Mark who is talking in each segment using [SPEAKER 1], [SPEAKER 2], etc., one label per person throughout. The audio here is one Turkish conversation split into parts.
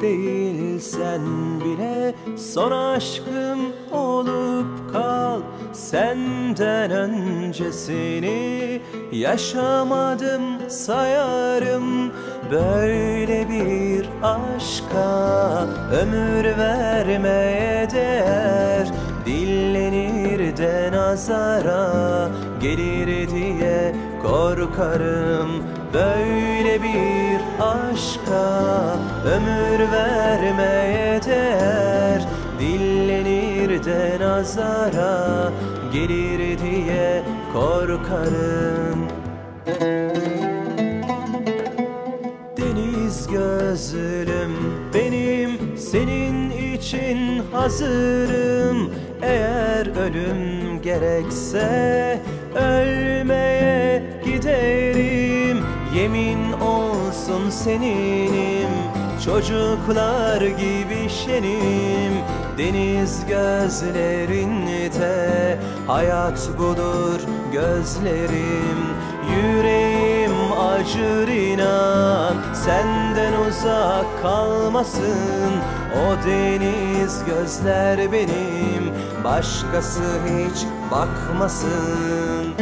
[SPEAKER 1] değilsen bile Son aşkım olup kal. Senden öncesini yaşamadım sayarım. Böyle bir aşka ömür vermeye değer. Dillenir de nazara gelir diye korkarım. Böyle bir aşka ömür vermeye değer Dillenir de nazara gelir diye korkarım. Deniz gözlüm benim senin için hazırım. Eğer ölüm gerekse seninim Çocuklar gibi şenim Deniz gözlerinde Hayat budur gözlerim. Yüreğim acır inan Senden uzak kalmasın. O deniz gözler benim Başkası hiç bakmasın.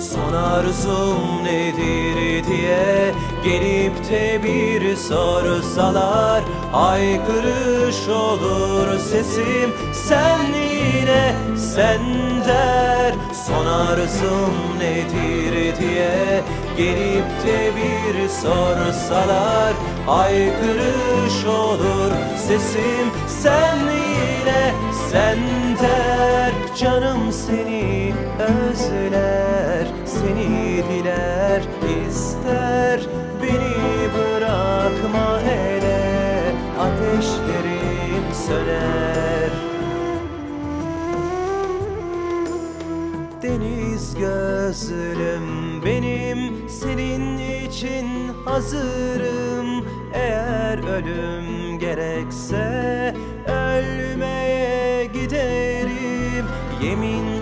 [SPEAKER 1] Son arzum nedir diye Gelip de bir sorsalar Haykırış olur sesim. Sen yine sen der Son arzum nedir diye. Gelip de bir sorsalar Haykırış olur sesim. Sen yine sen der Canım seni özler Seni diler. İster söner Deniz gözlüm benim senin için hazırım. Eğer ölüm gerekse ölmeye giderim. Yemin